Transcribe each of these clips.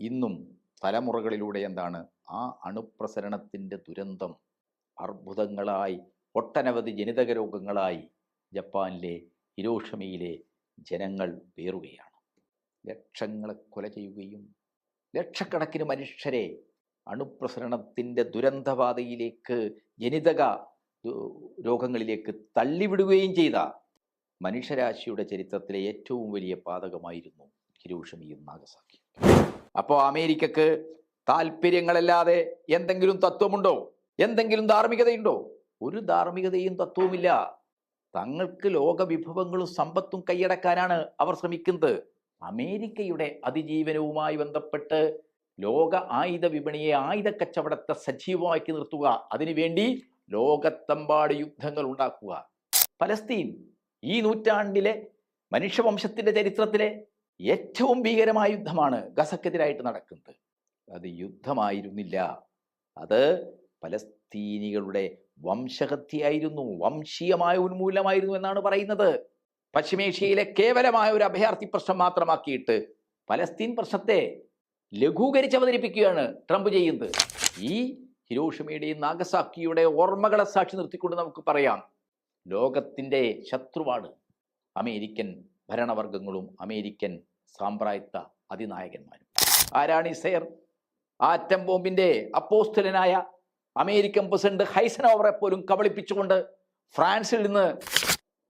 ഇന്നും തലമുറകളിലൂടെ എന്താണ്? ആ അണുപ്രസരണത്തിന്റെ ദുരന്തം അർബുദങ്ങളായി ഒട്ടനവധി ജനിതക രോഗങ്ങളായി ജപ്പാനിലെ ഹിരോഷമയിലെ ജനങ്ങൾ പേറുകയാണ് ലക്ഷങ്ങളെ കൊല ചെയ്യുകയും ലക്ഷക്കണക്കിന് മനുഷ്യരെ അണുപ്രസരണത്തിന്റെ ദുരന്തപാതയിലേക്ക് ജനിതക രോഗങ്ങളിലേക്ക് തള്ളിവിടുകയും ചെയ്ത മനുഷ്യരാശിയുടെ ചരിത്രത്തിലെ ഏറ്റവും വലിയ പാതകമായിരുന്നു ഹിരോഷമിയും നാഗസാക്കി അപ്പോൾ അമേരിക്കക്ക് താല്പര്യങ്ങളല്ലാതെ എന്തെങ്കിലും തത്വമുണ്ടോ? എന്തെങ്കിലും ധാർമ്മികതയുണ്ടോ? ഒരു ധാർമ്മികതയും തത്വവുമില്ല. തങ്ങൾക്ക് ലോക വിഭവങ്ങളും സമ്പത്തും കൈയടക്കാനാണ് അവർ ശ്രമിക്കുന്നത്. അമേരിക്കയുടെ അതിജീവനവുമായി ബന്ധപ്പെട്ട് ലോക ആയുധ വിപണിയെ ആയുധ കച്ചവടത്തെ സജീവമാക്കി നിർത്തുക. അതിനുവേണ്ടി ലോകത്തെമ്പാട് യുദ്ധങ്ങൾ ഉണ്ടാക്കുക. ഫലസ്തീൻ ഈ നൂറ്റാണ്ടിലെ മനുഷ്യവംശത്തിന്റെ ചരിത്രത്തിലെ ഏറ്റവും ഭീകരമായ യുദ്ധമാണ് ഗസക്കെതിരായിട്ട് നടക്കുന്നത്. അത് യുദ്ധമായിരുന്നില്ല. അത് പലസ്തീനികളുടെ വംശഹത്യയായിരുന്നു. വംശീയമായ ഉന്മൂലമായിരുന്നു എന്നാണ് പറയുന്നത്. പശ്ചിമേഷ്യയിലെ കേവലമായ ഒരു അഭയാർത്ഥി പ്രശ്നം മാത്രമാക്കിയിട്ട് പലസ്തീൻ പ്രശ്നത്തെ ലഘൂകരിച്ച് അവതരിപ്പിക്കുകയാണ് ട്രംപ് ചെയ്യുന്നത്. ഈ ഹിരോഷിമയുടെയും നാഗസാക്കിയുടെ ഓർമ്മകളെ സാക്ഷി നിർത്തിക്കൊണ്ട് നമുക്ക് പറയാം. ലോകത്തിന്റെ ശത്രുവാണ് അമേരിക്കൻ ഭരണവർഗങ്ങളും അമേരിക്കൻ സാമ്പ്രായത്ത അതിനായകന്മാരും. ആരാണ് ഈ സെയർ ആറ്റം ബോംബിന്റെ അപ്പോസ്തലനായ അമേരിക്കൻ പ്രസിഡന്റ് ഹൈസനോവറെ പോലും കബളിപ്പിച്ചുകൊണ്ട് ഫ്രാൻസിൽ നിന്ന്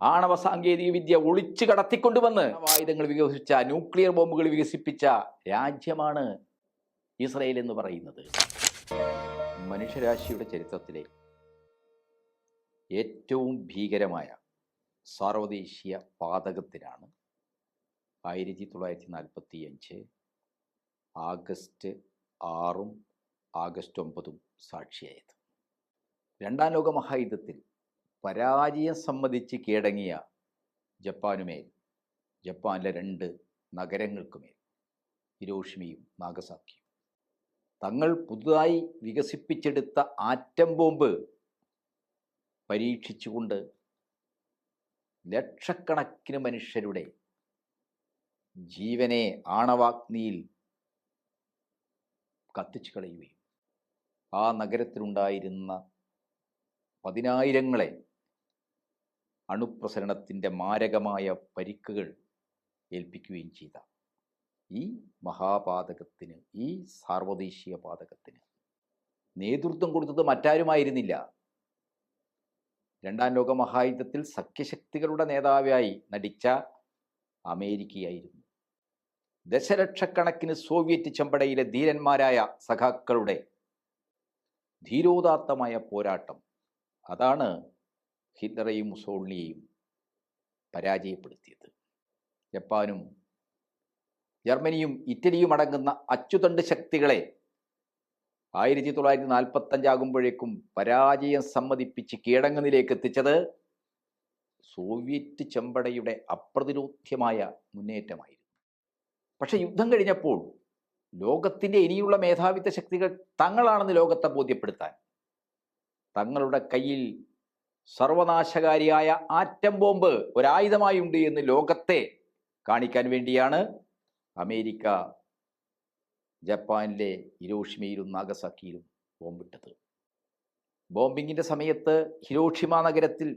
ആണവ സാങ്കേതിക വിദ്യ ഒളിച്ചു കടത്തിക്കൊണ്ടുവന്ന് ആയുധങ്ങൾ വികസിപ്പിച്ച ന്യൂക്ലിയർ ബോംബുകൾ വികസിപ്പിച്ച രാജ്യമാണ് ഇസ്രയേൽ എന്ന് പറയുന്നത്. മനുഷ്യരാശിയുടെ ചരിത്രത്തിലെ ഏറ്റവും ഭീകരമായ സാർവദേശീയ പാതകത്തിനാണ് ആയിരത്തി തൊള്ളായിരത്തി നാൽപ്പത്തി അഞ്ച് ആഗസ്റ്റ് ആറും ആഗസ്റ്റ് ഒമ്പതും സാക്ഷിയായത്. രണ്ടാം ലോക മഹായുദ്ധത്തിൽ പരാജയം സമ്മതിച്ച് കീഴടങ്ങിയ ജപ്പാനുമേൽ ജപ്പാനിലെ രണ്ട് നഗരങ്ങൾക്കുമേൽ ഹിരോഷിമയും നാഗസാക്കിയും. തങ്ങൾ പുതുതായി വികസിപ്പിച്ചെടുത്ത ആറ്റം ബോംബ് പരീക്ഷിച്ചുകൊണ്ട് ലക്ഷക്കണക്കിന് മനുഷ്യരുടെ ജീവനെ ആണവാഗ്നിയിൽ കത്തിച്ചു കളയുകയും ആ നഗരത്തിലുണ്ടായിരുന്ന പതിനായിരങ്ങളെ അണുപ്രസരണത്തിന്റെ മാരകമായ പരിക്കുകൾ ഏൽപ്പിക്കുകയും ചെയ്ത. ഈ മഹാപാതകത്തിന് ഈ സാർവദേശീയ പാതകത്തിന് നേതൃത്വം കൊടുത്തത് മറ്റാരുമായിരുന്നില്ല. രണ്ടാം ലോക മഹായുദ്ധത്തിൽ സഖ്യശക്തികളുടെ നേതാവായി നടിച്ച അമേരിക്കയായിരുന്നു. ദശലക്ഷക്കണക്കിന് സോവിയറ്റ് ചെമ്പടയിലെ ധീരന്മാരായ സഖാക്കളുടെ ധീരോദാത്തമായ പോരാട്ടം. അതാണ് ഹിറ്റ്ലറെയും മുസോളിനിയെയും പരാജയപ്പെടുത്തിയത്. ജപ്പാനും ജർമ്മനിയും ഇറ്റലിയും അടങ്ങുന്ന അച്ചുതണ്ട് ശക്തികളെ ആയിരത്തി തൊള്ളായിരത്തി നാൽപ്പത്തഞ്ചാകുമ്പോഴേക്കും പരാജയം സമ്മതിപ്പിച്ച് കീഴടങ്ങുന്നിലേക്ക് എത്തിച്ചത് സോവിയറ്റ് ചെമ്പടയുടെ അപ്രതിരോധ്യമായ മുന്നേറ്റമായിരുന്നു. പക്ഷെ യുദ്ധം കഴിഞ്ഞപ്പോൾ ലോകത്തിന്റെ ഇനിയുള്ള മേധാവിത്വ ശക്തികൾ തങ്ങളാണെന്ന് ലോകത്തെ ബോധ്യപ്പെടുത്താൻ തങ്ങളുടെ കയ്യിൽ സർവനാശകാരിയായ ആറ്റം ബോംബ് ഒരായുധമായി ഉണ്ട് എന്ന് ലോകത്തെ കാണിക്കാൻ വേണ്ടിയാണ് അമേരിക്ക ജപ്പാനിലെ ഹിരോഷിമയിലും നാഗസാക്കിയിലും ബോംബിട്ടത്. ബോംബിങ്ങിന്റെ സമയത്ത് ഹിരോഷിമ നഗരത്തിൽ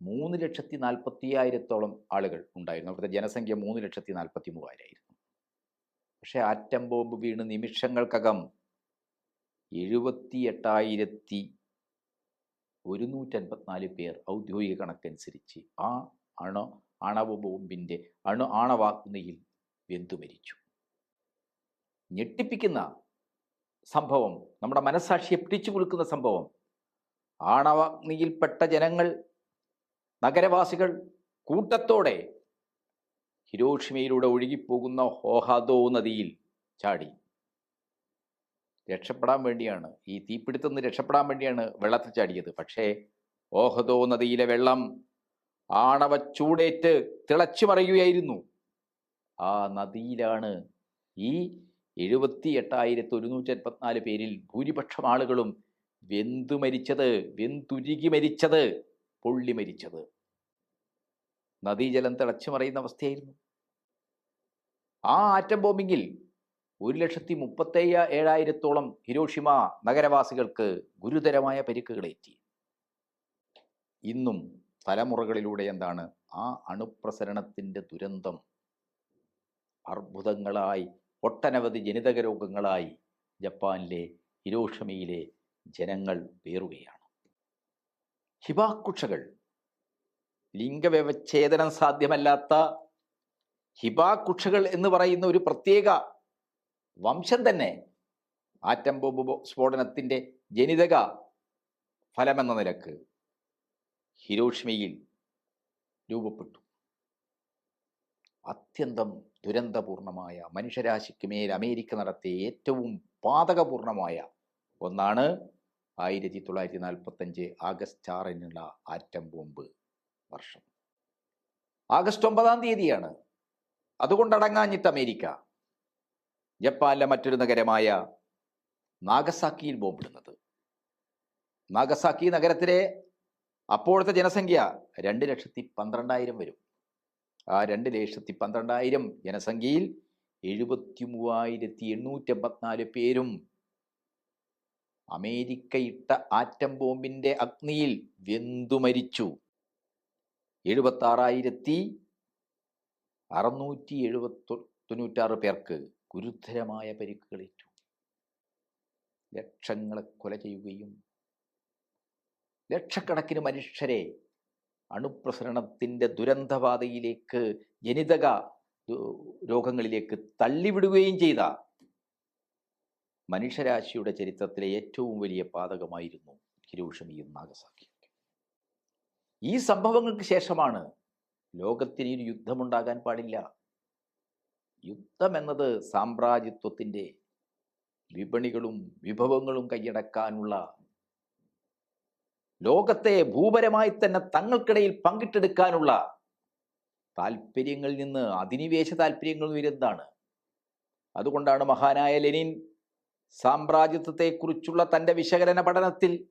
മൂന്ന് ലക്ഷത്തി നാൽപ്പത്തി ആയിരത്തോളം ആളുകൾ ഉണ്ടായിരുന്നു. അവിടുത്തെ ജനസംഖ്യ മൂന്ന് ലക്ഷത്തി നാൽപ്പത്തി മൂവായിരമായിരുന്നു പക്ഷേ ആറ്റം ബോംബ് വീണ് നിമിഷങ്ങൾക്കകം എഴുപത്തി എട്ടായിരത്തി ഒരുന്നൂറ്റൻപത്തിനാല് പേർ ഔദ്യോഗിക കണക്കനുസരിച്ച് ആ അണ അണവ ബോംബിന്റെ അണു ആണവാഗ്നിയിൽ വെന്തു മരിച്ചു. ഞെട്ടിപ്പിക്കുന്ന സംഭവം നമ്മുടെ മനസാക്ഷിയെ പിടിച്ചു കുലുക്കുന്ന സംഭവം ആണവാഗ്നിയിൽപ്പെട്ട ജനങ്ങൾ നഗരവാസികൾ കൂട്ടത്തോടെ ഹിരോഷിമയിലൂടെ ഒഴുകിപ്പോകുന്ന ഹോഹാദോ നദിയിൽ ചാടി. രക്ഷപ്പെടാൻ വേണ്ടിയാണ് ഈ തീപിടുത്തം നിന്ന് രക്ഷപ്പെടാൻ വേണ്ടിയാണ് വെള്ളത്തിൽ ചാടിയത്. പക്ഷേ ഓഹദോ നദിയിലെ വെള്ളം ആണവ ചൂടേറ്റ് തിളച്ചു മറിയുകയായിരുന്നു. ആ നദിയിലാണ് ഈ എഴുപത്തി എട്ടായിരത്തി ഒരുന്നൂറ്റി എൺപത്തിനാല് പേരിൽ ഭൂരിപക്ഷം ആളുകളും വെന്തു മരിച്ചത് വെന്തുരുകി മരിച്ചത്. പൊള്ളി മരിച്ചത്. നദീജലം തിളച്ചു മറിയുന്ന അവസ്ഥയായിരുന്നു. ആ ആറ്റം ബോംബിങ്ങിൽ ഒരു ലക്ഷത്തി മുപ്പത്തേഴ് ഏഴായിരത്തോളം ഹിരോഷിമ നഗരവാസികൾക്ക് ഗുരുതരമായ പരിക്കുകളേറ്റി. ഇന്നും തലമുറകളിലൂടെ എന്താണ് ആ അണുപ്രസരണത്തിന്റെ ദുരന്തം അർബുദങ്ങളായി ഒട്ടനവധി ജനിതക രോഗങ്ങളായി ജപ്പാനിലെ ഹിരോഷമയിലെ ജനങ്ങൾ പേറുകയാണ് ഹിബാക്കുഷകൾ ലിംഗവ്യവച്ഛേദനം സാധ്യമല്ലാത്ത ഹിബാക്കുഷകൾ എന്ന് പറയുന്ന ഒരു പ്രത്യേക വംശം തന്നെ ആറ്റം ബോംബ് സ്ഫോടനത്തിന്റെ ജനിതക ഫലമെന്ന നിലയ്ക്ക് ഹിരോഷ്മയിൽ രൂപപ്പെട്ടു. അത്യന്തം ദുരന്തപൂർണമായ മനുഷ്യരാശിക്ക് മേൽ അമേരിക്ക നടത്തിയ ഏറ്റവും പാതകപൂർണമായ ഒന്നാണ് ആയിരത്തി തൊള്ളായിരത്തി നാൽപ്പത്തഞ്ച് ആഗസ്റ്റ് ആറിനുള്ള ആറ്റം ബോംബ് വർഷം. ആഗസ്റ്റ് ഒമ്പതാം തീയതിയാണ്. അതുകൊണ്ടടങ്ങാഞ്ഞിട്ട് അമേരിക്ക. ജപ്പാനിലെ മറ്റൊരു നഗരമായ നാഗസാക്കിയിൽ ബോംബിടുന്നത്. നാഗസാക്കി നഗരത്തിലെ അപ്പോഴത്തെ ജനസംഖ്യ രണ്ട് ലക്ഷത്തി പന്ത്രണ്ടായിരം വരും. ആ രണ്ട് ലക്ഷത്തി പന്ത്രണ്ടായിരം ജനസംഖ്യയിൽ എഴുപത്തി മൂവായിരത്തി എണ്ണൂറ്റി എൺപത്തിനാല് പേരും അമേരിക്ക ഇട്ട ആറ്റം ബോംബിന്റെ അഗ്നിയിൽ വെന്തു മരിച്ചു. എഴുപത്തി ആറായിരത്തി അറുന്നൂറ്റി എഴുപത്തി തൊണ്ണൂറ്റാറ് പേർക്ക് ഗുരുതരമായ പരിക്കുകളേറ്റു ലക്ഷങ്ങളെ കൊല ചെയ്യുകയും ലക്ഷക്കണക്കിന് മനുഷ്യരെ അണുപ്രസരണത്തിന്റെ ദുരന്തപാതയിലേക്ക് ജനിതക രോഗങ്ങളിലേക്ക് തള്ളിവിടുകയും ചെയ്ത മനുഷ്യരാശിയുടെ ചരിത്രത്തിലെ ഏറ്റവും വലിയ പാതകമായിരുന്നു ഹിരോഷിമയും നാഗസാക്കിയും. ഈ സംഭവങ്ങൾക്ക് ശേഷമാണ് ലോകത്തിന് ഒരു യുദ്ധമുണ്ടാകാൻ പാടില്ല. യുദ്ധം എന്നത് സാമ്രാജ്യത്വത്തിന്റെ വിപണികളും വിഭവങ്ങളും കൈയടക്കാനുള്ള ലോകത്തെ ഭൂപരമായി തന്നെ തങ്ങൾക്കിടയിൽ പങ്കിട്ടെടുക്കാനുള്ള താല്പര്യങ്ങളിൽ നിന്ന് അധിനിവേശ താല്പര്യങ്ങൾ വരുന്നതാണ് അതുകൊണ്ടാണ് മഹാനായ ലെനിൻ സാമ്രാജ്യത്വത്തെക്കുറിച്ചുള്ള തന്റെ വിശകലന പഠനത്തിൽ.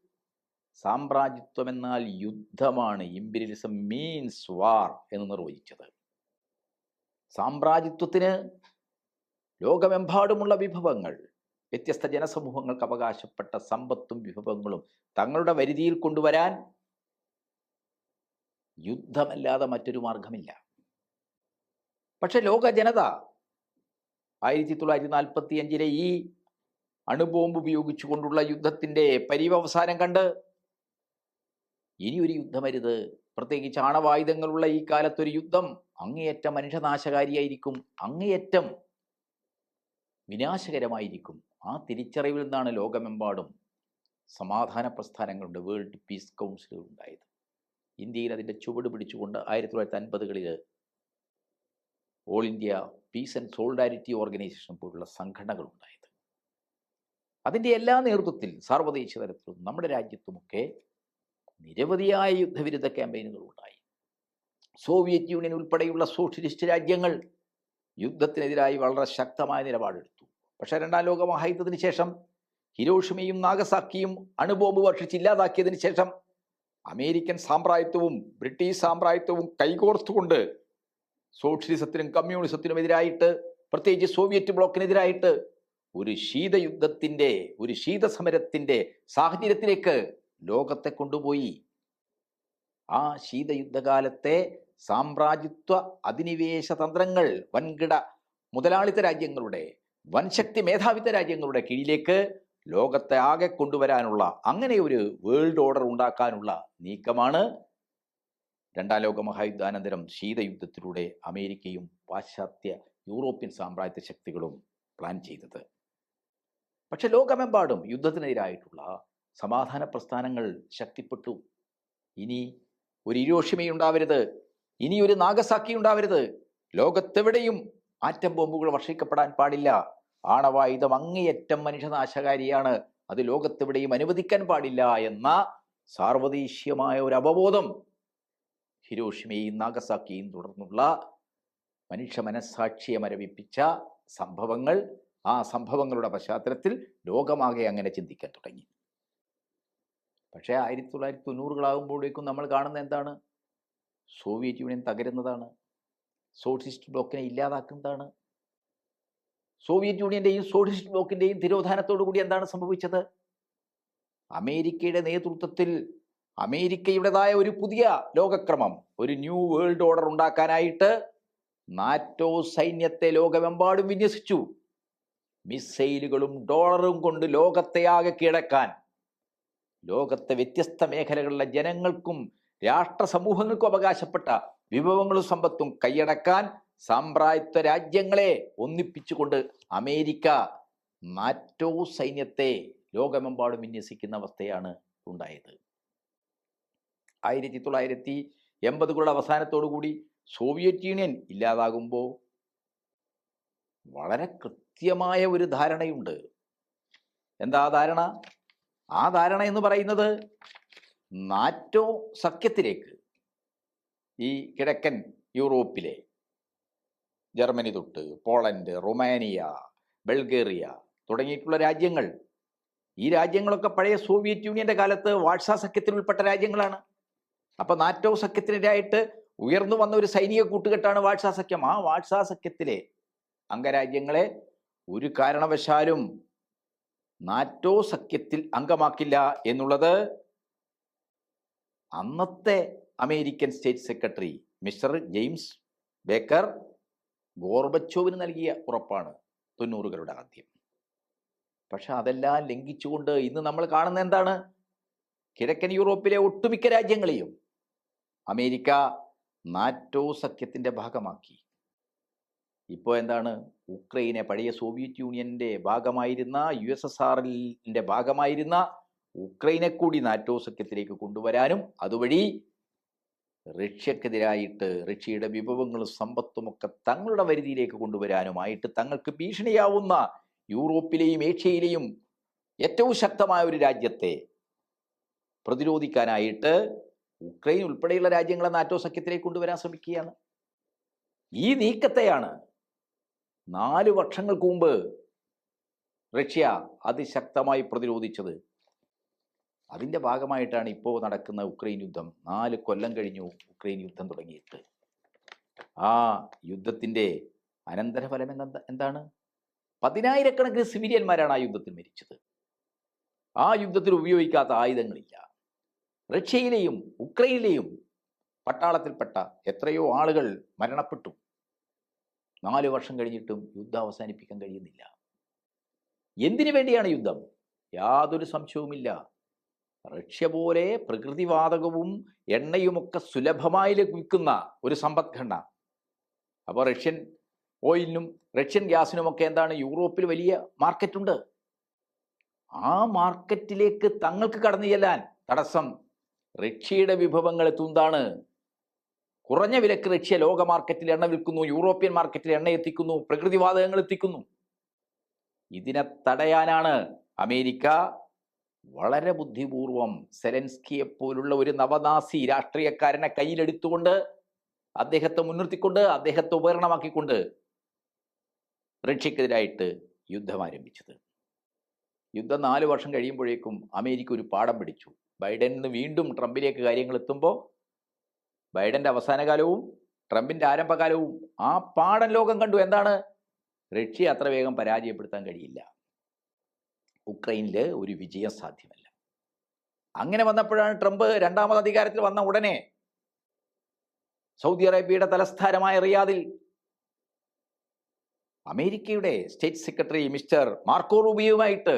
സാമ്രാജ്യത്വം എന്നാൽ യുദ്ധമാണ് ഇമ്പീരിയലിസം മീൻസ് വാർ എന്ന് നിർവചിച്ചത്. സാമ്രാജ്യത്വത്തിന് ലോകമെമ്പാടുമുള്ള വിഭവങ്ങൾ വ്യത്യസ്ത ജനസമൂഹങ്ങൾക്ക് അവകാശപ്പെട്ട സമ്പത്തും വിഭവങ്ങളും തങ്ങളുടെ വരുതിയിൽ കൊണ്ടുവരാൻ യുദ്ധമല്ലാതെ മറ്റൊരു മാർഗമില്ല പക്ഷെ ലോക ജനത ആയിരത്തി തൊള്ളായിരത്തി നാൽപ്പത്തി അഞ്ചിലെ ഈ അണുബോംബ് ഉപയോഗിച്ചുകൊണ്ടുള്ള യുദ്ധത്തിന്റെ പര്യവസാനം കണ്ട് ഇനി ഒരു യുദ്ധമരുത്. പ്രത്യേകിച്ച് ആണവായുധങ്ങളുള്ള ഈ കാലത്തൊരു യുദ്ധം അങ്ങേയറ്റം മനുഷ്യനാശകാരിയായിരിക്കും. അങ്ങേയറ്റം വിനാശകരമായിരിക്കും. ആ തിരിച്ചറിവിൽ നിന്നാണ് ലോകമെമ്പാടും സമാധാന പ്രസ്ഥാനങ്ങളുണ്ട്. വേൾഡ് പീസ് കൗൺസിലുകൾ ഉണ്ടായത്. ഇന്ത്യയിൽ അതിന്റെ ചുവട് പിടിച്ചുകൊണ്ട് ആയിരത്തി തൊള്ളായിരത്തി അൻപതുകളിൽ all India peace and solidarity organisation പോലുള്ള സംഘടനകൾ ഉണ്ടായത് അതിന്റെ എല്ലാ നേതൃത്വത്തിൽ സാർവദേശീയ തലത്തിലും നമ്മുടെ രാജ്യത്തുമൊക്കെ നിരവധിയായ യുദ്ധവിരുദ്ധ ക്യാമ്പയിനുകൾ ഉണ്ടായി. സോവിയറ്റ് യൂണിയൻ ഉൾപ്പെടെയുള്ള സോഷ്യലിസ്റ്റ് രാജ്യങ്ങൾ യുദ്ധത്തിനെതിരായി വളരെ ശക്തമായ നിലപാടെടുത്തു. പക്ഷേ രണ്ടാം ലോക മഹായുദ്ധത്തിന് ശേഷം ഹിരോഷിമയും നാഗസാക്കിയും അണുബോംബ് വർഷിച്ച് ഇല്ലാതാക്കിയതിന് ശേഷം അമേരിക്കൻ സാമ്രാജ്യത്വവും ബ്രിട്ടീഷ് സാമ്രാജ്യത്വവും കൈകോർത്തുകൊണ്ട് സോഷ്യലിസത്തിനും കമ്മ്യൂണിസത്തിനും എതിരായിട്ട് പ്രത്യേകിച്ച് സോവിയറ്റ് ബ്ലോക്കിനെതിരായിട്ട് ഒരു ശീതയുദ്ധത്തിന്റെ ഒരു ശീതസമരത്തിന്റെ സാഹചര്യത്തിലേക്ക് ലോകത്തെ കൊണ്ടുപോയി. ആ ശീതയുദ്ധകാലത്തെ സാമ്രാജ്യത്വ അധിനിവേശ തന്ത്രങ്ങൾ വൻകിട മുതലാളിത്ത രാജ്യങ്ങളുടെ വൻശക്തി മേധാവിത്ത രാജ്യങ്ങളുടെ കീഴിലേക്ക് ലോകത്തെ ആകെ കൊണ്ടുവരാനുള്ള അങ്ങനെ ഒരു വേൾഡ് ഓർഡർ ഉണ്ടാക്കാനുള്ള നീക്കമാണ് രണ്ടാം ലോക മഹായുദ്ധാനന്തരം ശീതയുദ്ധത്തിലൂടെ അമേരിക്കയും പാശ്ചാത്യ യൂറോപ്യൻ സാമ്രാജ്യ ശക്തികളും പ്ലാൻ ചെയ്തത്. പക്ഷെ ലോകമെമ്പാടും യുദ്ധത്തിനെതിരായിട്ടുള്ള സമാധാന പ്രസ്ഥാനങ്ങൾ ശക്തിപ്പെട്ടു. ഇനി ഒരു ഇരോഷിമയുണ്ടാവരുത് ഇനി ഒരു നാഗസാക്കി ഉണ്ടാവരുത്. ലോകത്തെവിടെയും ആറ്റം ബോംബുകൾ വർഷിക്കപ്പെടാൻ പാടില്ല. ആണവായുധം അങ്ങേയറ്റം മനുഷ്യനാശകാരിയാണ്. അത് ലോകത്തെവിടെയും അനുവദിക്കാൻ പാടില്ല എന്ന സാർവദേശീയമായ ഒരു അവബോധം ഹിരോഷിമയും നാഗസാക്കിയും തുടർന്നുള്ള മനുഷ്യ മനസ്സാക്ഷിയെ മരവിപ്പിച്ച സംഭവങ്ങൾ ആ സംഭവങ്ങളുടെ പശ്ചാത്തലത്തിൽ ലോകമാകെ അങ്ങനെ ചിന്തിക്കാൻ തുടങ്ങി. പക്ഷേ ആയിരത്തി തൊള്ളായിരത്തി തൊണ്ണൂറുകളാകുമ്പോഴേക്കും നമ്മൾ കാണുന്ന എന്താണ്? സോവിയറ്റ് യൂണിയൻ തകരുന്നതാണ്. സോഷ്യലിസ്റ്റ് ബ്ലോക്കിനെ ഇല്ലാതാക്കുന്നതാണ്. സോവിയറ്റ് യൂണിയന്റെയും സോഷ്യലിസ്റ്റ് ബ്ലോക്കിന്റെയും തിരോധാനത്തോടു കൂടി എന്താണ് സംഭവിച്ചത്? അമേരിക്കയുടെ നേതൃത്വത്തിൽ അമേരിക്കയുടേതായ ഒരു പുതിയ ലോകക്രമം ഒരു ന്യൂ വേൾഡ് ഓർഡർ ഉണ്ടാക്കാനായിട്ട് നാറ്റോ സൈന്യത്തെ ലോകമെമ്പാടും വിന്യസിച്ചു. മിസൈലുകളും ഡോളറും കൊണ്ട് ലോകത്തെ ആകെ കീഴടക്കാൻ. ലോകത്തെ വ്യത്യസ്ത മേഖലകളിലെ ജനങ്ങൾക്കും രാഷ്ട്ര സമൂഹങ്ങൾക്കും അവകാശപ്പെട്ട വിഭവങ്ങളും സമ്പത്തും കൈയടക്കാൻ സാമ്പ്രായത്വ രാജ്യങ്ങളെ ഒന്നിപ്പിച്ചുകൊണ്ട് അമേരിക്ക നാറ്റോ സൈന്യത്തെ ലോകമെമ്പാടും വിന്യസിക്കുന്ന അവസ്ഥയാണ് ഉണ്ടായത്. ആയിരത്തി തൊള്ളായിരത്തി എൺപതുകളുടെ അവസാനത്തോടു കൂടി സോവിയറ്റ് യൂണിയൻ ഇല്ലാതാകുമ്പോൾ വളരെ കൃത്യമായ ഒരു ധാരണയുണ്ട്. എന്താ ധാരണ? ആ ധാരണ എന്ന് പറയുന്നത് നാറ്റോ സഖ്യത്തിലേക്ക് ഈ കിഴക്കൻ യൂറോപ്പിലെ ജർമ്മനി തൊട്ട് പോളണ്ട് റൊമാനിയ ബൾഗേറിയ തുടങ്ങിയിട്ടുള്ള രാജ്യങ്ങൾ. ഈ രാജ്യങ്ങളൊക്കെ പഴയ സോവിയറ്റ് യൂണിയന്റെ കാലത്ത് വാഴ്സാ സഖ്യത്തിൽ ഉൾപ്പെട്ട രാജ്യങ്ങളാണ്. അപ്പൊ നാറ്റോ സഖ്യത്തിനെതിരായിട്ട് ഉയർന്നു വന്ന ഒരു സൈനിക കൂട്ടുകെട്ടാണ് വാഴ്സാ സഖ്യം. ആ വാഴ്സാ സഖ്യത്തിലെ അംഗരാജ്യങ്ങളെ ഒരു കാരണവശാലും നാറ്റോ സഖ്യത്തിൽ അംഗമാക്കില്ല എന്നുള്ളത് അന്നത്തെ American state secretary mister James Baker ഗോർബച്ചോവിന് നൽകിയ ഉറപ്പാണ് തൊണ്ണൂറുകളുടെ ആദ്യം. പക്ഷെ അതെല്ലാം ലംഘിച്ചുകൊണ്ട് ഇന്ന് നമ്മൾ കാണുന്ന എന്താണ്? കിഴക്കൻ യൂറോപ്പിലെ ഒട്ടുമിക്ക രാജ്യങ്ങളെയും അമേരിക്ക നാറ്റോ സഖ്യത്തിന്റെ ഭാഗമാക്കി. ഇപ്പോൾ എന്താണ്? ഉക്രൈനെ പഴയ സോവിയറ്റ് യൂണിയന്റെ ഭാഗമായിരുന്ന യു എസ് എസ് ആറിന്റെ ഭാഗമായിരുന്ന ഉക്രൈനെ കൂടി നാറ്റോ സഖ്യത്തിലേക്ക് കൊണ്ടുവരാനും അതുവഴി റഷ്യക്കെതിരായിട്ട് റഷ്യയുടെ വിഭവങ്ങളും സമ്പത്തും ഒക്കെ തങ്ങളുടെ വരുതിയിലേക്ക് കൊണ്ടുവരാനുമായിട്ട് തങ്ങൾക്ക് ഭീഷണിയാവുന്ന യൂറോപ്പിലെയും ഏഷ്യയിലെയും ഏറ്റവും ശക്തമായ ഒരു രാജ്യത്തെ പ്രതിരോധിക്കാനായിട്ട് ഉക്രൈൻ ഉൾപ്പെടെയുള്ള രാജ്യങ്ങളെ നാറ്റോ സഖ്യത്തിലേക്ക് കൊണ്ടുവരാൻ ശ്രമിക്കുകയാണ്. ഈ നീക്കത്തെയാണ് നാല് വർഷങ്ങൾക്ക് മുമ്പ് റഷ്യ അതിശക്തമായി പ്രതിരോധിച്ചത്. അതിന്റെ ഭാഗമായിട്ടാണ് ഇപ്പോൾ നടക്കുന്ന ഉക്രൈൻ യുദ്ധം. നാല് കൊല്ലം കഴിഞ്ഞു ഉക്രൈൻ യുദ്ധം തുടങ്ങിയിട്ട്. ആ യുദ്ധത്തിന്റെ അനന്തരഫലം എന്താ എന്താണ്? പതിനായിരക്കണക്കിന് സിവിലിയന്മാരാണ് ആ യുദ്ധത്തിൽ മരിച്ചത്. ആ യുദ്ധത്തിൽ ഉപയോഗിക്കാത്ത ആയുധങ്ങളില്ല. റഷ്യയിലെയും ഉക്രൈനിലെയും പട്ടാളത്തിൽപ്പെട്ട എത്രയോ ആളുകൾ മരണപ്പെട്ടു. നാല് വർഷം കഴിഞ്ഞിട്ടും യുദ്ധം അവസാനിപ്പിക്കാൻ കഴിയുന്നില്ല. എന്തിനു വേണ്ടിയാണ് യുദ്ധം? യാതൊരു സംശയവുമില്ല. റഷ്യ പോലെ പ്രകൃതിവാതകവും എണ്ണയുമൊക്കെ സുലഭമായി ലഭിക്കുന്ന ഒരു സമ്പദ്ഘടന. അപ്പോൾ റഷ്യൻ ഓയിലിനും റഷ്യൻ ഗ്യാസിനുമൊക്കെ എന്താണ് യൂറോപ്പിൽ വലിയ മാർക്കറ്റുണ്ട്. ആ മാർക്കറ്റിലേക്ക് തങ്ങൾക്ക് കടന്നു ചെല്ലാൻ തടസ്സം റഷ്യയുടെ വിഭവങ്ങൾ എത്തുന്നതാണ് കുറഞ്ഞ വിലക്ക് റഷ്യ ലോക മാർക്കറ്റിൽ എണ്ണ വിൽക്കുന്നു യൂറോപ്യൻ മാർക്കറ്റിൽ എണ്ണ എത്തിക്കുന്നു പ്രകൃതിവാതകങ്ങൾ എത്തിക്കുന്നു. ഇതിനെ തടയാനാണ് അമേരിക്ക വളരെ ബുദ്ധിപൂർവം സെലൻസ്കിയെ പോലുള്ള ഒരു നവനാസി രാഷ്ട്രീയക്കാരനെ കയ്യിലെടുത്തുകൊണ്ട് അദ്ദേഹത്തെ മുൻനിർത്തിക്കൊണ്ട് അദ്ദേഹത്തെ ഉപകരണമാക്കിക്കൊണ്ട് റഷ്യക്കെതിരായിട്ട് യുദ്ധം ആരംഭിച്ചത്. യുദ്ധം നാല് വർഷം കഴിയുമ്പോഴേക്കും അമേരിക്ക ഒരു പാഠം പിടിച്ചു ബൈഡനിൽ വീണ്ടും ട്രംപിലേക്ക് കാര്യങ്ങൾ എത്തുമ്പോൾ ബൈഡന്റെ അവസാന കാലവും ട്രംപിന്റെ ആരംഭകാലവും ആ പാടൻ ലോകം കണ്ടു. എന്താണ്? റഷ്യ അത്ര വേഗം പരാജയപ്പെടുത്താൻ കഴിയില്ല. ഉക്രൈനിൽ ഒരു വിജയം സാധ്യമല്ല. അങ്ങനെ വന്നപ്പോഴാണ് ട്രംപ് രണ്ടാമത് അധികാരത്തിൽ വന്ന ഉടനെ സൗദി അറേബ്യയുടെ തലസ്ഥാനമായ റിയാദിൽ അമേരിക്കയുടെ സ്റ്റേറ്റ് സെക്രട്ടറി മിസ്റ്റർ മാർക്കോ റൂബിയുമായിട്ട്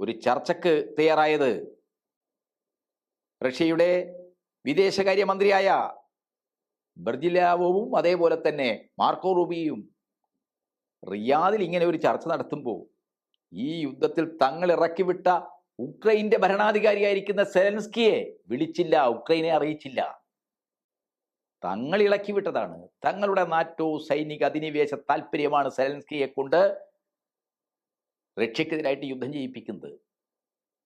ഒരു ചർച്ചയ്ക്ക് തയ്യാറായത് റഷ്യയുടെ വിദേശകാര്യമന്ത്രിയായ ബർജിലാവോവും അതേപോലെ തന്നെ മാർക്കോ റൂബിയും റിയാദിൽ ഇങ്ങനെ ഒരു ചർച്ച നടത്തുമ്പോൾ ഈ യുദ്ധത്തിൽ തങ്ങൾ ഇറക്കിവിട്ട ഉക്രൈന്റെ ഭരണാധികാരിയായിരിക്കുന്ന സെലൻസ്കിയെ വിളിച്ചില്ല ഉക്രൈനെ അറിയിച്ചില്ല. തങ്ങൾ ഇളക്കിവിട്ടതാണ്. തങ്ങളുടെ നാറ്റോ സൈനിക അധിനിവേശ താല്പര്യമാണ് സെലൻസ്കിയെ കൊണ്ട് റഷ്യക്കെതിരായിട്ട് യുദ്ധം ചെയ്യിപ്പിക്കുന്നത്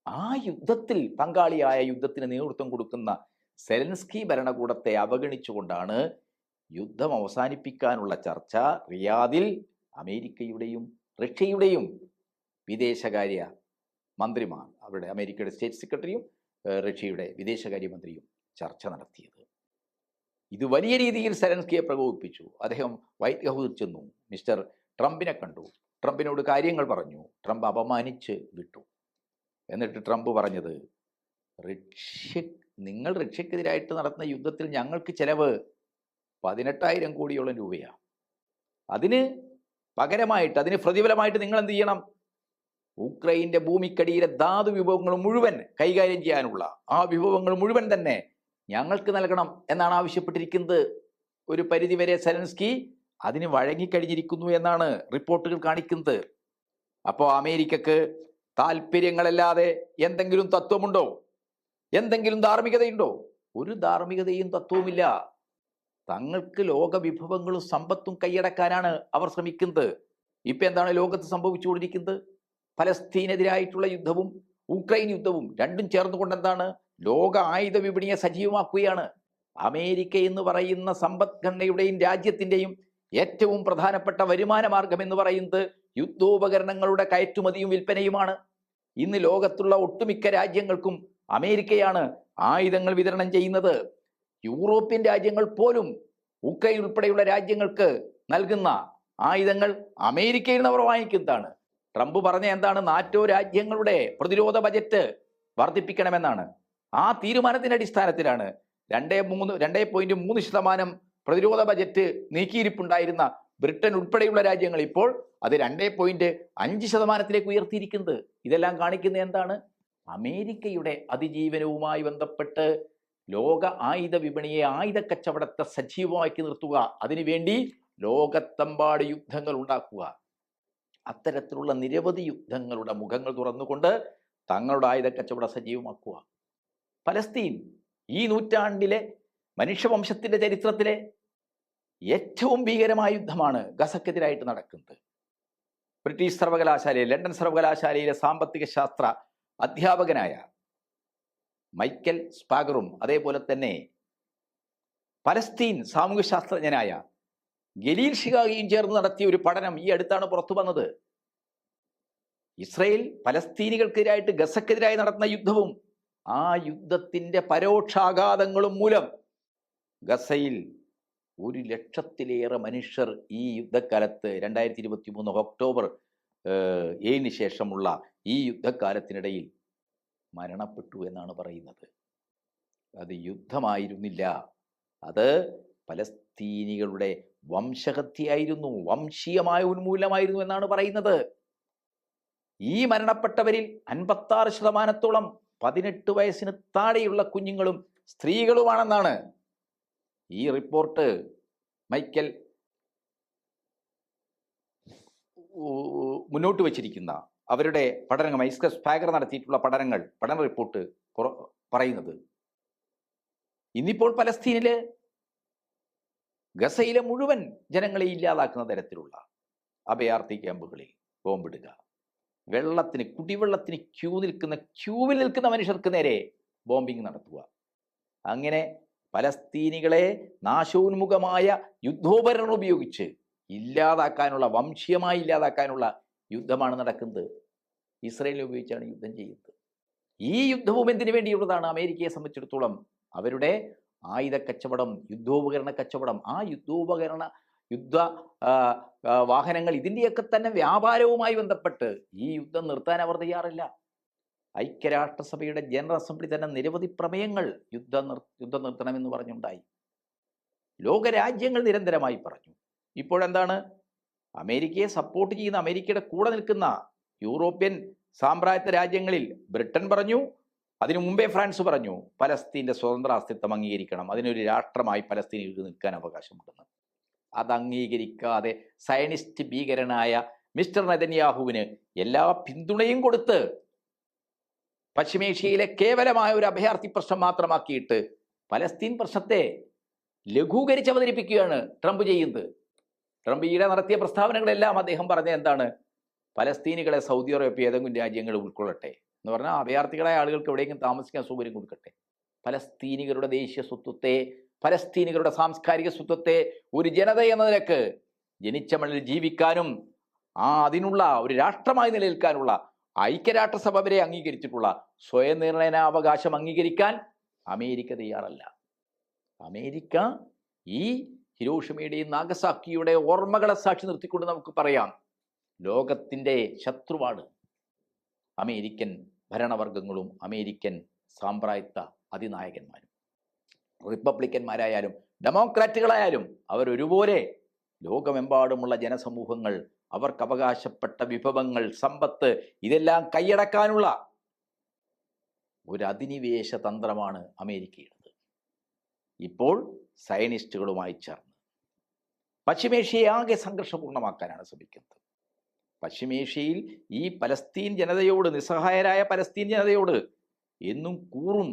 ആ യുദ്ധത്തിൽ പങ്കാളിയായ യുദ്ധത്തിന് നേതൃത്വം കൊടുക്കുന്ന സെലൻസ്കി ഭരണകൂടത്തെ അവഗണിച്ചുകൊണ്ടാണ് യുദ്ധം അവസാനിപ്പിക്കാനുള്ള ചർച്ച റിയാദിൽ അമേരിക്കയുടെയും റഷ്യയുടെയും വിദേശകാര്യ മന്ത്രിമാർ അവരുടെ അമേരിക്കയുടെ സ്റ്റേറ്റ് സെക്രട്ടറിയും റഷ്യയുടെ വിദേശകാര്യമന്ത്രിയും ചർച്ച നടത്തിയത്. ഇത് വലിയ രീതിയിൽ സെലൻസ്കിയെ പ്രകോപിപ്പിച്ചു. അദ്ദേഹം വൈറ്റ് ഹൗസിൽ ചെന്നു. മിസ്റ്റർ ട്രംപിനെ കണ്ടു. ട്രംപിനോട് കാര്യങ്ങൾ പറഞ്ഞു. ട്രംപ് അപമാനിച്ച് വിട്ടു. എന്നിട്ട് ട്രംപ് പറഞ്ഞത് റഷ്യ നിങ്ങൾ റഷ്യക്കെതിരായിട്ട് നടത്തുന്ന യുദ്ധത്തിൽ ഞങ്ങൾക്ക് ചെലവ് പതിനെട്ടായിരം കോടിയോളം രൂപയാണ് അതിന് പകരമായിട്ട് അതിന് പ്രതിഫലമായിട്ട് നിങ്ങൾ എന്ത് ചെയ്യണം? ഉക്രൈന്റെ ഭൂമിക്കടിയിലെ ധാതു വിഭവങ്ങൾ മുഴുവൻ കൈകാര്യം ചെയ്യാനുള്ള ആ വിഭവങ്ങൾ മുഴുവൻ തന്നെ ഞങ്ങൾക്ക് നൽകണം എന്നാണ് ആവശ്യപ്പെട്ടിരിക്കുന്നത് ഒരു പരിധിവരെ സെലൻസ്കി. അതിന് വഴങ്ങിക്കഴിഞ്ഞിരിക്കുന്നു എന്നാണ് റിപ്പോർട്ടുകൾ കാണിക്കുന്നത്. അപ്പോൾ അമേരിക്കക്ക് താല്പര്യങ്ങളല്ലാതെ എന്തെങ്കിലും തത്വമുണ്ടോ? എന്തെങ്കിലും ധാർമ്മികതയുണ്ടോ? ഒരു ധാർമ്മികതയും തത്വവുമില്ല. തങ്ങൾക്ക് ലോക വിഭവങ്ങളും സമ്പത്തും കൈയടക്കാനാണ് അവർ ശ്രമിക്കുന്നത്. ഇപ്പൊ എന്താണ് ലോകത്ത് സംഭവിച്ചുകൊണ്ടിരിക്കുന്നത്? ഫലസ്തീനെതിരായിട്ടുള്ള യുദ്ധവും ഉക്രൈൻ യുദ്ധവും രണ്ടും ചേർന്നുകൊണ്ട് എന്താണ്? ലോക ആയുധ വിപണിയെ സജീവമാക്കുകയാണ്. അമേരിക്ക എന്ന് പറയുന്ന സമ്പദ്ഘടനയുടെയും രാജ്യത്തിന്റെയും ഏറ്റവും പ്രധാനപ്പെട്ട വരുമാന മാർഗം എന്ന് പറയുന്നത് യുദ്ധോപകരണങ്ങളുടെ കയറ്റുമതിയും വിൽപ്പനയുമാണ്. ഇന്ന് ലോകത്തുള്ള ഒട്ടുമിക്ക രാജ്യങ്ങൾക്കും അമേരിക്കയാണ് ആയുധങ്ങൾ വിതരണം ചെയ്യുന്നത്. യൂറോപ്യൻ രാജ്യങ്ങൾ പോലും ഉക്രൈൻ ഉൾപ്പെടെയുള്ള രാജ്യങ്ങൾക്ക് നൽകുന്ന ആയുധങ്ങൾ അമേരിക്കയിൽ നിന്ന് അവർ വാങ്ങിക്കുന്നതാണ്. ട്രംപ് പറഞ്ഞ എന്താണ്? നാറ്റോ രാജ്യങ്ങളുടെ പ്രതിരോധ ബജറ്റ് വർദ്ധിപ്പിക്കണമെന്നാണ്. ആ തീരുമാനത്തിന്റെ അടിസ്ഥാനത്തിലാണ് രണ്ടേ മൂന്ന് രണ്ടേ പോയിന്റ് മൂന്ന് ശതമാനം പ്രതിരോധ ബജറ്റ് നീക്കിയിരിപ്പുണ്ടായിരുന്ന ബ്രിട്ടൻ ഉൾപ്പെടെയുള്ള രാജ്യങ്ങൾ ഇപ്പോൾ അത് രണ്ടേ പോയിന്റ് അഞ്ച് ശതമാനത്തിലേക്ക് ഉയർത്തിയിരിക്കുന്നത്. ഇതെല്ലാം കാണിക്കുന്നത് എന്താണ്? അമേരിക്കയുടെ അതിജീവനവുമായി ബന്ധപ്പെട്ട് ലോക ആയുധ വിപണിയെ ആയുധ കച്ചവടത്തെ സജീവമാക്കി നിർത്തുക. അതിനുവേണ്ടി ലോകത്തെമ്പാട് യുദ്ധങ്ങൾ ഉണ്ടാക്കുക. അത്തരത്തിലുള്ള നിരവധി യുദ്ധങ്ങളുടെ മുഖങ്ങൾ തുറന്നുകൊണ്ട് തങ്ങളുടെ ആയുധ കച്ചവടം സജീവമാക്കുക. ഫലസ്തീൻ ഈ നൂറ്റാണ്ടിലെ മനുഷ്യവംശത്തിന്റെ ചരിത്രത്തിലെ ഏറ്റവും ഭീകരമായ യുദ്ധമാണ് ഗസക്കെതിരായിട്ട് നടക്കുന്നത്. ബ്രിട്ടീഷ് സർവകലാശാലയിൽ ലണ്ടൻ സർവകലാശാലയിലെ സാമ്പത്തിക ശാസ്ത്ര അധ്യാപകനായ മൈക്കൽ സ്പാഗറും അതേപോലെ തന്നെ പലസ്തീൻ സാമൂഹ്യശാസ്ത്രജ്ഞനായ ഗലീൽ ഷിഗാഗിയും ചേർന്ന് നടത്തിയ ഒരു പഠനം ഈ അടുത്താണ് പുറത്തു വന്നത്. ഇസ്രയേൽ പലസ്തീനികൾക്കെതിരായിട്ട് ഗസക്കെതിരായി നടന്ന യുദ്ധവും ആ യുദ്ധത്തിന്റെ പരോക്ഷാഘാതങ്ങളും മൂലം ഗസയിൽ ഒരു ലക്ഷത്തിലേറെ മനുഷ്യർ ഈ യുദ്ധക്കാലത്ത് രണ്ടായിരത്തി ഇരുപത്തി മൂന്ന് ഒക്ടോബർ ഏഴിന് ശേഷമുള്ള ഈ യുദ്ധകാലത്തിനിടയിൽ മരണപ്പെട്ടു എന്നാണ് പറയുന്നത്. അത് യുദ്ധമായിരുന്നില്ല. അത് പലസ്തീനികളുടെ വംശഹത്യയായിരുന്നു. വംശീയമായ ഉന്മൂലമായിരുന്നു എന്നാണ് പറയുന്നത്. ഈ മരണപ്പെട്ടവരിൽ അൻപത്താറ് ശതമാനത്തോളം പതിനെട്ട് വയസ്സിന് താഴെയുള്ള കുഞ്ഞുങ്ങളും സ്ത്രീകളുമാണെന്നാണ് ഈ റിപ്പോർട്ട്. മൈക്കൽ മുന്നോട്ട് വച്ചിരിക്കുന്ന അവരുടെ പഠനങ്ങൾ മൈസ്കസ് ഫാഗർ നടത്തിയിട്ടുള്ള പഠനങ്ങൾ പഠന റിപ്പോർട്ട് പുറ- പറയുന്നത്. ഇന്നിപ്പോൾ പലസ്തീനിൽ ഗസയിലെ മുഴുവൻ ജനങ്ങളെ ഇല്ലാതാക്കുന്ന തരത്തിലുള്ള അഭയാർത്ഥി ക്യാമ്പുകളിൽ ബോംബിടുക വെള്ളത്തിന് കുടിവെള്ളത്തിന് ക്യൂ നിൽക്കുന്ന ക്യൂവിൽ നിൽക്കുന്ന മനുഷ്യർക്ക് നേരെ ബോംബിംഗ് നടത്തുക. അങ്ങനെ പലസ്തീനികളെ നാശോന്മുഖമായ യുദ്ധോപകരണം ഉപയോഗിച്ച് ഇല്ലാതാക്കാനുള്ള വംശീയമായി ഇല്ലാതാക്കാനുള്ള യുദ്ധമാണ് നടക്കുന്നത്. ഇസ്രയേലിൽ ഉപയോഗിച്ചാണ് യുദ്ധം ചെയ്യുന്നത്. ഈ യുദ്ധവും എന്തിനു വേണ്ടിയുള്ളതാണ് അമേരിക്കയെ സംബന്ധിച്ചിടത്തോളം? അവരുടെ ആയുധ കച്ചവടം യുദ്ധോപകരണ കച്ചവടം. ആ യുദ്ധോപകരണ യുദ്ധ വാഹനങ്ങൾ ഇതിന്റെയൊക്കെ തന്നെ വ്യാപാരവുമായി ബന്ധപ്പെട്ട് ഈ യുദ്ധം നിർത്താൻ അവർ തയ്യാറില്ല. ഐക്യരാഷ്ട്രസഭയുടെ ജനറൽ അസംബ്ലി തന്നെ നിരവധി പ്രമേയങ്ങൾ യുദ്ധ നിർ യുദ്ധം നിർത്തണമെന്ന് പറഞ്ഞുണ്ടായി. ലോകരാജ്യങ്ങൾ നിരന്തരമായി പറഞ്ഞു. ഇപ്പോഴെന്താണ് അമേരിക്കയെ സപ്പോർട്ട് ചെയ്യുന്ന അമേരിക്കയുടെ കൂടെ നിൽക്കുന്ന യൂറോപ്യൻ സാമ്രാജ്യത്വ രാജ്യങ്ങളിൽ ബ്രിട്ടൻ പറഞ്ഞു അതിനു മുമ്പേ ഫ്രാൻസ് പറഞ്ഞു പലസ്തീന്റെ സ്വതന്ത്ര അസ്തിത്വം അംഗീകരിക്കണം. അതിനൊരു രാഷ്ട്രമായി പലസ്തീനിൽ നിൽക്കാൻ അവകാശമുണ്ടെന്ന്. അത് അംഗീകരിക്കാതെ സയനിസ്റ്റ് ഭീകരനായ മിസ്റ്റർ നെതന്യാഹുവിന് എല്ലാ പിന്തുണയും കൊടുത്ത് പശ്ചിമേഷ്യയിലെ കേവലമായ ഒരു അഭയാർത്ഥി പ്രശ്നം മാത്രമാക്കിയിട്ട് പലസ്തീൻ പ്രശ്നത്തെ ലഘൂകരിച്ച് അവതരിപ്പിക്കുകയാണ് ട്രംപ് ചെയ്യുന്നത്. ട്രംപ് ഈയിടെ നടത്തിയ പ്രസ്താവനകളെല്ലാം അദ്ദേഹം പറഞ്ഞ എന്താണ്? പലസ്തീനികളെ സൗദി അറേബ്യ ഏതെങ്കിലും രാജ്യങ്ങൾ ഉൾക്കൊള്ളട്ടെ എന്ന് പറഞ്ഞാൽ അഭയാർത്ഥികളായ ആളുകൾക്ക് എവിടെയെങ്കിലും താമസിക്കാൻ സൗകര്യം കൊടുക്കട്ടെ. പലസ്തീനികളുടെ ദേശീയ സ്വത്വത്തെ പലസ്തീനികളുടെ സാംസ്കാരിക സ്വത്വത്തെ ഒരു ജനത എന്ന നിലയ്ക്ക് ജനിച്ച മണ്ണിൽ ജീവിക്കാനും ആ അതിനുള്ള ഒരു രാഷ്ട്രമായി നിലനിൽക്കാനുള്ള ഐക്യരാഷ്ട്രസഭ വരെ അംഗീകരിച്ചിട്ടുള്ള സ്വയം നിർണയനാവകാശം അംഗീകരിക്കാൻ അമേരിക്ക തയ്യാറല്ല. അമേരിക്ക ഈ ഹിരോഷിമയുടെയും നാഗസാക്കിയുടെ ഓർമ്മകളെ സാക്ഷി നിർത്തിക്കൊണ്ട് നമുക്ക് പറയാം. ലോകത്തിന്റെ ശത്രുവാണ് അമേരിക്കൻ ഭരണവർഗങ്ങളും അമേരിക്കൻ സാമ്രാജ്യത്വ അതിനായകന്മാരും റിപ്പബ്ലിക്കന്മാരായാലും ഡെമോക്രാറ്റുകളായാലും അവരൊരുപോലെ ലോകമെമ്പാടുമുള്ള ജനസമൂഹങ്ങൾ അവർക്ക് അവകാശപ്പെട്ട വിഭവങ്ങൾ സമ്പത്ത് ഇതെല്ലാം കൈയടക്കാനുള്ള ഒരു അധിനിവേശ തന്ത്രമാണ് അമേരിക്കയുടേത്. ഇപ്പോൾ സയനിസ്റ്റുകളുമായി ചേർന്ന് പശ്ചിമേഷ്യയെ ആകെ സംഘർഷപൂർണമാക്കാനാണ് ശ്രമിക്കുന്നത്. പശ്ചിമേഷ്യയിൽ ഈ പലസ്തീൻ ജനതയോട് നിസ്സഹായരായ പലസ്തീൻ ജനതയോട് എന്നും കൂറും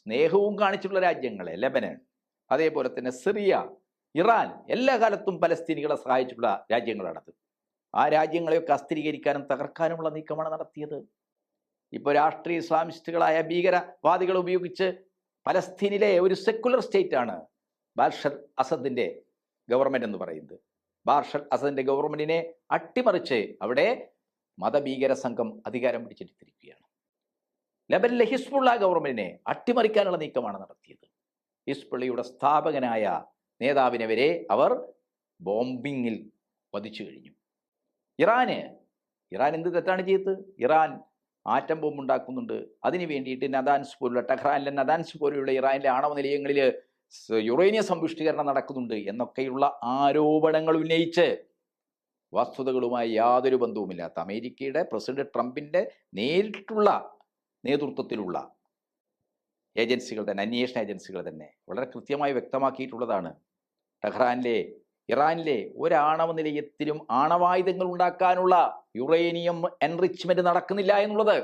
സ്നേഹവും കാണിച്ചുള്ള രാജ്യങ്ങളെ ലെബനൻ അതേപോലെ തന്നെ സിറിയ ഇറാൻ എല്ലാ കാലത്തും പലസ്തീനികളെ സഹായിച്ചിട്ടുള്ള രാജ്യങ്ങളാണത്. ആ രാജ്യങ്ങളെയൊക്കെ അസ്ഥിരീകരിക്കാനും തകർക്കാനുമുള്ള നീക്കമാണ് നടത്തിയത്. ഇപ്പോൾ രാഷ്ട്രീയ ഇസ്ലാമിസ്റ്റുകളായ ഭീകരവാദികൾ ഉപയോഗിച്ച് പലസ്തീനിലെ ഒരു സെക്കുലർ സ്റ്റേറ്റാണ് ആണ് ബാർഷർ ഗവൺമെന്റ് എന്ന് പറയുന്നത്. ബാർഷൽ അസദിന്റെ ഗവൺമെന്റിനെ അട്ടിമറിച്ച് അവിടെ മതഭീകര സംഘം അധികാരം പിടിച്ചെടുത്തിരിക്കുകയാണ്. ലബനിലെ ഹിസ്ബുള്ള ഗവൺമെന്റിനെ അട്ടിമറിക്കാനുള്ള നീക്കമാണ് നടത്തിയത്. ഹിസ്ബുള്ളയുടെ സ്ഥാപകനായ നേതാവിനെ വരെ അവർ ബോംബിങ്ങിൽ വധിച്ചു കഴിഞ്ഞു. ഇറാന് ഇറാൻ എന്ത് തെറ്റാണ് ചെയ്തത്? ഇറാൻ ആറ്റം ബോംബ് ഉണ്ടാക്കുന്നുണ്ട് അതിന് വേണ്ടിയിട്ട് നദാൻസ് പോലുള്ള ടെഹ്റാനിലെ നദാൻസ് പോലെയുള്ള ഇറാനിലെ ആണവ നിലയങ്ങളിൽ യുറേനിയം സമ്പുഷ്ടീകരണം നടക്കുന്നുണ്ട് എന്നൊക്കെയുള്ള ആരോപണങ്ങൾ ഉന്നയിച്ച് വസ്തുതകളുമായി യാതൊരു ബന്ധവുമില്ലാത്ത അമേരിക്കയുടെ പ്രസിഡന്റ് ട്രംപിന്റെ നേരിട്ടുള്ള നേതൃത്വത്തിലുള്ള ഏജൻസികൾ തന്നെ അന്വേഷണ ഏജൻസികൾ തന്നെ വളരെ കൃത്യമായി വ്യക്തമാക്കിയിട്ടുള്ളതാണ്. ടെഹ്റാനിലെ ഇറാനിലെ ഒരാണവ നിലയത്തിലും ആണവായുധങ്ങൾ ഉണ്ടാക്കാനുള്ള യുറേനിയം എൻറിച്ച്മെന്റ് നടക്കുന്നില്ല എന്നുള്ളത്.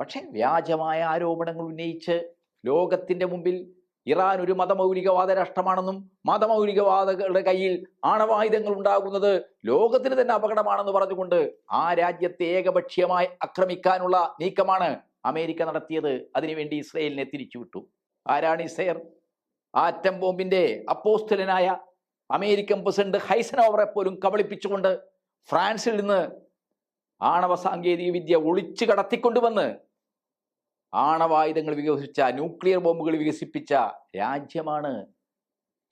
പക്ഷേ വ്യാജമായ ആരോപണങ്ങൾ ഉന്നയിച്ച് ലോകത്തിന്റെ മുമ്പിൽ ഇറാൻ ഒരു മതമൗലികവാദ രാഷ്ട്രമാണെന്നും മതമൗലികവാദികളുടെ കയ്യിൽ ആണവായുധങ്ങൾ ഉണ്ടാകുന്നത് ലോകത്തിന് തന്നെ അപകടമാണെന്ന് പറഞ്ഞുകൊണ്ട് ആ രാജ്യത്തെ ഏകപക്ഷീയമായി ആക്രമിക്കാനുള്ള നീക്കമാണ് അമേരിക്ക നടത്തിയത്. അതിനുവേണ്ടി ഇസ്രയേലിനെ തിരിച്ചുവിട്ടു. ആരാണ് ഇസ്രയേൽ? ആറ്റം ബോംബിന്റെ അപ്പോസ്തലനായ അമേരിക്കൻ പ്രസിഡന്റ് ഹൈസൻ ഹൈസനോവറെ പോലും കബളിപ്പിച്ചുകൊണ്ട് ഫ്രാൻസിൽ നിന്ന് ആണവ സാങ്കേതിക വിദ്യ ഒളിച്ചു കടത്തിക്കൊണ്ടുവന്ന് ആണവായുധങ്ങൾ വികസിപ്പിച്ച ന്യൂക്ലിയർ ബോംബുകൾ വികസിപ്പിച്ച രാജ്യമാണ്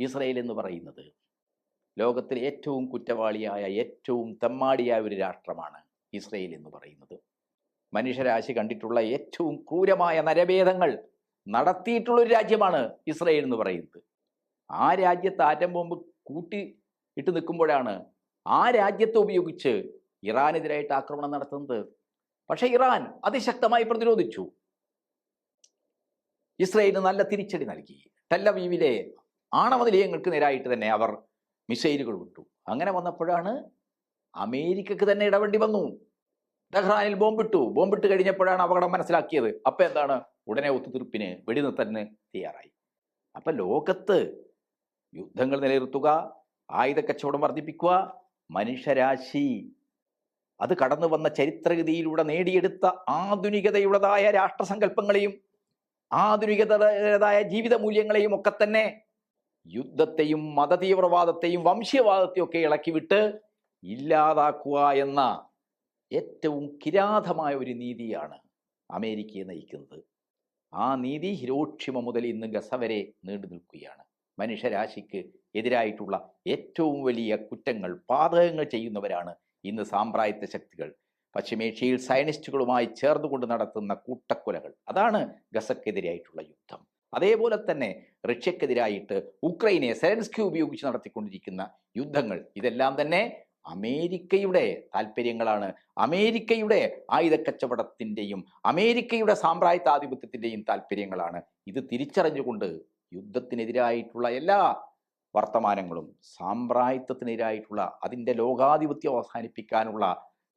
ഇസ്രയേൽ എന്ന് പറയുന്നത്. ലോകത്തിലെ ഏറ്റവും കുറ്റവാളിയായ ഏറ്റവും തെമ്മാടിയായ ഒരു രാഷ്ട്രമാണ് ഇസ്രയേൽ എന്ന് പറയുന്നത്. മനുഷ്യരാശി കണ്ടിട്ടുള്ള ഏറ്റവും ക്രൂരമായ നരഭേദങ്ങൾ നടത്തിയിട്ടുള്ള ഒരു രാജ്യമാണ് ഇസ്രയേൽ എന്ന് പറയുന്നത്. ആ രാജ്യത്ത് ആറ്റം ബോംബ് കൂട്ടി ഇട്ട് നിൽക്കുമ്പോഴാണ് ആ രാജ്യത്തെ ഉപയോഗിച്ച് ഇറാനെതിരായിട്ട് ആക്രമണം നടത്തുന്നത്. പക്ഷേ ഇറാൻ അതിശക്തമായി പ്രതിരോധിച്ചു. ഇസ്രയേലിന് നല്ല തിരിച്ചടി നൽകി. ടെല്ലവീവിലെ ആണവ നിലയങ്ങൾക്ക് നേരായിട്ട് തന്നെ അവർ മിസൈലുകൾ വിട്ടു. അങ്ങനെ വന്നപ്പോഴാണ് അമേരിക്കക്ക് തന്നെ ഇടവേണ്ടി വന്നു. ടെഹ്റാനിൽ ബോംബിട്ടു. ബോംബിട്ട് കഴിഞ്ഞപ്പോഴാണ് അപകടം മനസ്സിലാക്കിയത്. അപ്പം എന്താണ്? ഉടനെ ഒത്തുതീർപ്പിന് വെടിനിർത്തലിന് തയ്യാറായി. അപ്പം ലോകത്ത് യുദ്ധങ്ങൾ നിലനിർത്തുക ആയുധ കച്ചവടം വർദ്ധിപ്പിക്കുക മനുഷ്യരാശി അത് കടന്നു വന്ന ചരിത്രഗതിയിലൂടെ നേടിയെടുത്ത ആധുനികതയുള്ളതായ രാഷ്ട്രസങ്കല്പങ്ങളെയും ആധുനികതയുടേതായ ജീവിത മൂല്യങ്ങളെയും ഒക്കെ തന്നെ യുദ്ധത്തെയും മതതീവ്രവാദത്തെയും വംശീയവാദത്തെയും ഒക്കെ ഇളക്കിവിട്ട് ഇല്ലാതാക്കുക എന്ന ഏറ്റവും കിരാതമായ ഒരു നീതിയാണ് അമേരിക്കയെ നയിക്കുന്നത്. ആ നീതി ഹിരോക്ഷിമ മുതൽ ഇന്ന് ഗസ വരെ നീണ്ടു നിൽക്കുകയാണ്. മനുഷ്യരാശിക്ക് എതിരായിട്ടുള്ള ഏറ്റവും വലിയ കുറ്റങ്ങൾ പാതകങ്ങൾ ചെയ്യുന്നവരാണ് ഇന്ന് സാമ്പ്രായത്യ ശക്തികൾ പശ്ചിമേഷ്യയിൽ സയനിസ്റ്റുകളുമായി ചേർന്നുകൊണ്ട് നടത്തുന്ന കൂട്ടക്കൊലകൾ. അതാണ് ഗസക്കെതിരായിട്ടുള്ള യുദ്ധം. അതേപോലെ തന്നെ റഷ്യക്കെതിരായിട്ട് ഉക്രൈനെ സെലൻസ്കി ഉപയോഗിച്ച് നടത്തിക്കൊണ്ടിരിക്കുന്ന യുദ്ധങ്ങൾ. ഇതെല്ലാം തന്നെ അമേരിക്കയുടെ താല്പര്യങ്ങളാണ്. അമേരിക്കയുടെ ആയുധക്കച്ചവടത്തിന്റെയും അമേരിക്കയുടെ സാമ്രാജ്യത്താധിപത്യത്തിന്റെയും താല്പര്യങ്ങളാണ്. ഇത് തിരിച്ചറിഞ്ഞുകൊണ്ട് യുദ്ധത്തിനെതിരായിട്ടുള്ള എല്ലാ വർത്തമാനങ്ങളും സാമ്രാജ്യത്വത്തിനെതിരായിട്ടുള്ള അതിന്റെ ലോകാധിപത്യം അവസാനിപ്പിക്കാനുള്ള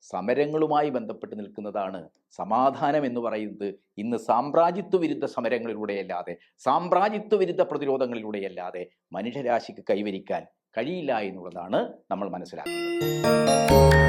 സമരങ്ങളുമായി ബന്ധപ്പെട്ട് നിൽക്കുന്നതാണ് സമാധാനം എന്ന് പറയുന്നത്. ഇന്ന് സാമ്രാജ്യത്വ വിരുദ്ധ സമരങ്ങളിലൂടെയല്ലാതെ സാമ്രാജ്യത്വ വിരുദ്ധ പ്രതിരോധങ്ങളിലൂടെയല്ലാതെ മനുഷ്യരാശിക്ക് കൈവരിക്കാൻ കഴിയില്ല എന്നുള്ളതാണ് നമ്മൾ മനസ്സിലാക്കുന്നത്.